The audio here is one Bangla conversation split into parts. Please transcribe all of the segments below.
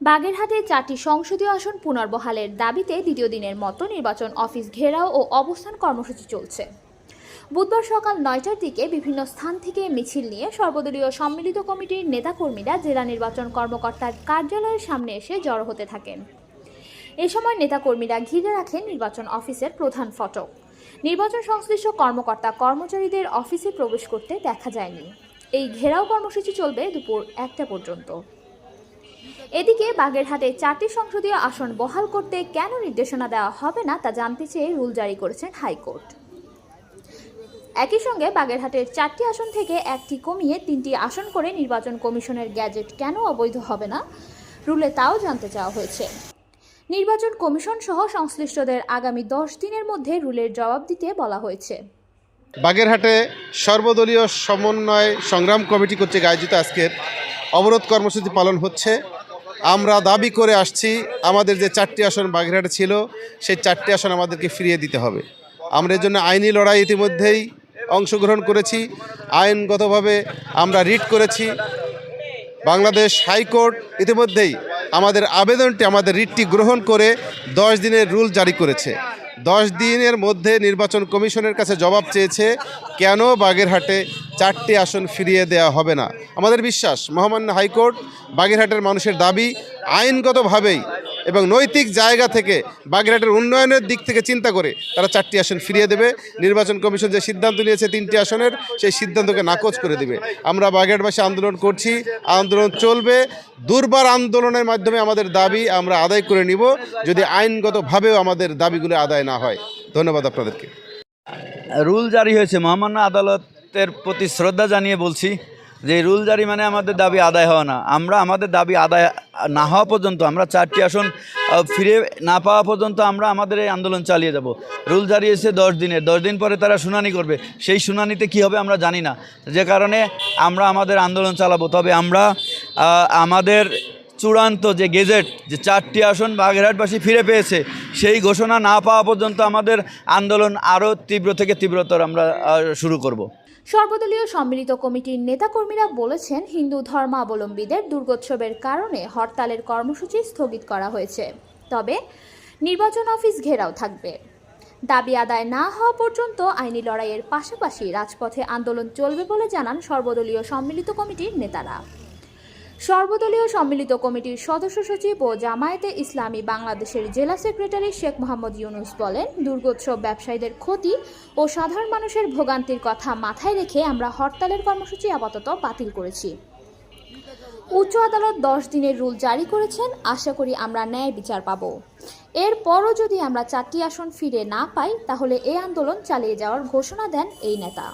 বাগেরহাটে চারটি সংসদীয় আসন পুনর্বহালের দাবিতে দ্বিতীয় দিনের মতো নির্বাচন অফিস ঘেরাও ও অবস্থান কর্মসূচি চলছে। বুধবার সকাল নয়টার দিকে বিভিন্ন স্থান থেকে মিছিল নিয়ে সর্বদলীয় সম্মিলিত কমিটির নেতাকর্মীরা জেলা নির্বাচন কর্মকর্তার কার্যালয়ের সামনে এসে জড়ো হতে থাকেন। এ সময় নেতাকর্মীরা ঘিরে রাখেন নির্বাচন অফিসের প্রধান ফটক। নির্বাচন সংশ্লিষ্ট কর্মকর্তা কর্মচারীদের অফিসে প্রবেশ করতে দেখা যায়নি। এই ঘেরাও কর্মসূচি চলবে দুপুর একটা পর্যন্ত। এদিকে বাগেরহাটে চারটি সংসদীয় আসন বহাল করতে কেন নির্দেশনা দেওয়া হবে না তা জানতে চেয়ে রুল জারি করেছেন হাইকোর্ট। একই সঙ্গে বাগেরহাটের চারটি আসন থেকে একটি কমিয়ে তিনটি আসন করে নির্বাচন কমিশনের গ্যাজেট কেন অবৈধ হবে না, রুলে তাও জানতে চাওয়া হয়েছে। নির্বাচন কমিশন সহ সংশ্লিষ্টদের আগামী দশ দিনের মধ্যে রুলের জবাব দিতে বলা হয়েছে। বাগেরহাটে সর্বদলীয় সমন্বয় সংগ্রাম কমিটি কর্তৃক আয়োজিত আজকের অবরোধ কর্মসূচি পালন হচ্ছে। আমরা দাবি করে আসছি, আমাদের যে চারটি আসন বাগেরহাটে ছিল, সেই চারটি আসন আমাদেরকে ফিরিয়ে দিতে হবে। আমরা এর জন্য আইনি লড়াই ইতিমধ্যেই অংশগ্রহণ করেছি, আইনগতভাবে আমরা রিট করেছি। বাংলাদেশ হাইকোর্ট ইতিমধ্যেই আমাদের আবেদনটি, আমাদের রিটটি গ্রহণ করে দশ দিনের রুল জারি করেছে। দশ দিনের মধ্যে নির্বাচন কমিশনের কাছে জবাব চেয়েছে, কেন বাগেরহাটে চারটি আসন ফিরিয়ে দেয়া হবে না? আমাদের বিশ্বাস, মহামান্য হাইকোর্ট বাগেরহাটের মানুষের দাবি আইনগতভাবেই এবং নৈতিক জায়গা থেকে বাগেরহাটের উন্নয়নের দিক থেকে চিন্তা করে তারা চারটি আসন ফিরিয়ে দেবে। নির্বাচন কমিশন যে সিদ্ধান্ত নিয়েছে তিনটি আসনের, সেই সিদ্ধান্তকে নাকচ করে দেবে। আমরা বাগেরহাটবাসী আন্দোলন করছি, আন্দোলন চলবে। দুর্বার আন্দোলনের মাধ্যমে আমাদের দাবি আমরা আদায় করে নিব, যদি আইনগতভাবেও আমাদের দাবিগুলো আদায় না হয়। ধন্যবাদ আপনাদেরকে। রুল জারি হয়েছে। মহামান্য আদালতের প্রতি শ্রদ্ধা জানিয়ে বলছি যে রুল জারি মানে আমাদের দাবি আদায় হওয়া না। আমরা, আমাদের দাবি আদায় না হওয়া পর্যন্ত, আমরা চারটি আসন ফিরে না পাওয়া পর্যন্ত আমরা আমাদের এই আন্দোলন চালিয়ে যাব। রুল জারি হয়েছে দশ দিনের। দশ দিন পরে তারা শুনানি করবে। সেই শুনানিতে কি হবে আমরা জানি না। যে কারণে আমরা আমাদের আন্দোলন চালাবো। তবে আমরা আমাদের চূড়ান্ত যে গেজেট, যে চারটি আসন বাগেরহাটবাসী ফিরে পেয়েছে, সেই ঘোষণা না পাওয়া পর্যন্ত আমাদের আন্দোলন আরও তীব্র থেকে তীব্রতর আমরা শুরু করব। সর্বদলীয় সম্মিলিত কমিটির নেতাকর্মীরা বলেছেন হিন্দু ধর্মাবলম্বীদের দুর্গোৎসবের কারণে হরতালের কর্মসূচি স্থগিত করা হয়েছে। তবে নির্বাচন অফিস ঘেরাও থাকবে। দাবি আদায় না হওয়া পর্যন্ত আইনি লড়াইয়ের পাশাপাশি রাজপথে আন্দোলন চলবে বলে জানান সর্বদলীয় সম্মিলিত কমিটির নেতারা। সর্বদলীয় সম্মিলিত কমিটির সদস্য সচিব ও জামায়াতে ইসলামী বাংলাদেশের জেলা সেক্রেটারি শেখ মোহাম্মদ ইউনুস বলেন, দুর্গোৎসব ব্যবসায়ীদের ক্ষতি ও সাধারণ মানুষের ভোগান্তির কথা মাথায় রেখে আমরা হরতালের কর্মসূচি আপাতত বাতিল করেছি। উচ্চ আদালত দশ দিনের রুল জারি করেছেন, আশা করি আমরা ন্যায় বিচার পাব। এরপরও যদি আমরা চারটি আসন ফিরে না পাই, তাহলে এই আন্দোলন চালিয়ে যাওয়ার ঘোষণা দেন এই নেতা।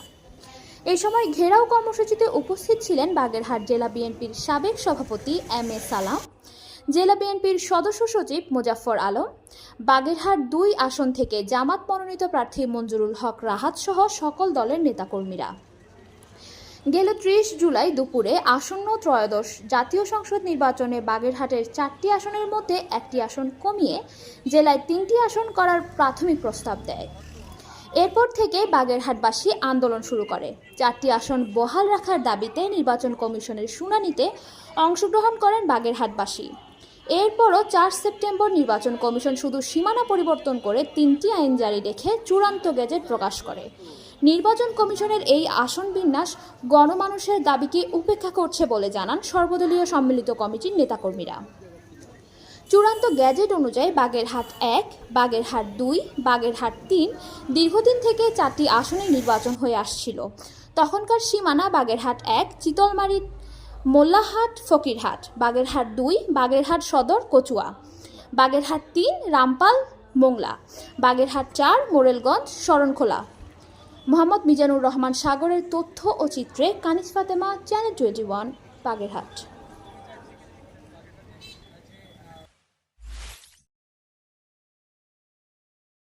এই সময় ঘেরাও কর্মসূচিতে উপস্থিত ছিলেন বাগেরহাট জেলা বিএনপির সাবেক সভাপতি এম এ সালাম, জেলা বিএনপির সদস্য সচিব মোজাফফর আলম, বাগেরহাট দুই আসন থেকে জামাত মনোনীত প্রার্থী মঞ্জুরুল হক রাহাত সহ সকল দলের নেতাকর্মীরা। গেল ত্রিশ জুলাই দুপুরে আসন্ন ত্রয়োদশ জাতীয় সংসদ নির্বাচনে বাগেরহাটের চারটি আসনের মধ্যে একটি আসন কমিয়ে জেলায় তিনটি আসন করার প্রাথমিক প্রস্তাব দেয়। এরপর থেকে বাগেরহাটবাসী আন্দোলন শুরু করে। চারটি আসন বহাল রাখার দাবিতে নির্বাচন কমিশনের শুনানিতে অংশগ্রহণ করেন বাগেরহাটবাসী। এরপরও চার সেপ্টেম্বর নির্বাচন কমিশন শুধু সীমানা পরিবর্তন করে তিনটি আইন জারি রেখে চূড়ান্ত গেজেট প্রকাশ করে। নির্বাচন কমিশনের এই আসন বিন্যাস গণমানুষের দাবিকে উপেক্ষা করছে বলে জানান সর্বদলীয় সম্মিলিত কমিটির নেতাকর্মীরা। চূড়ান্ত গ্যাজেট অনুযায়ী বাগেরহাট এক বাগেরহাট দুই বাগেরহাট তিন দীর্ঘদিন থেকে চারটি আসনে নির্বাচন হয়ে আসছিল। তখনকার সীমানা বাগেরহাট এক, চিতলমারি, মোল্লাহাট, ফকিরহাট বাগেরহাট দুই বাগেরহাট সদর, কচুয়া। বাগেরহাট তিন, রামপাল, মোংলা। বাগেরহাট চার, মোরেলগঞ্জ, শরণখোলা। মোহাম্মদ মিজানুর রহমান সাগরের তথ্য ও চিত্রে Kanis Fatema, channel twenty one Bagerhat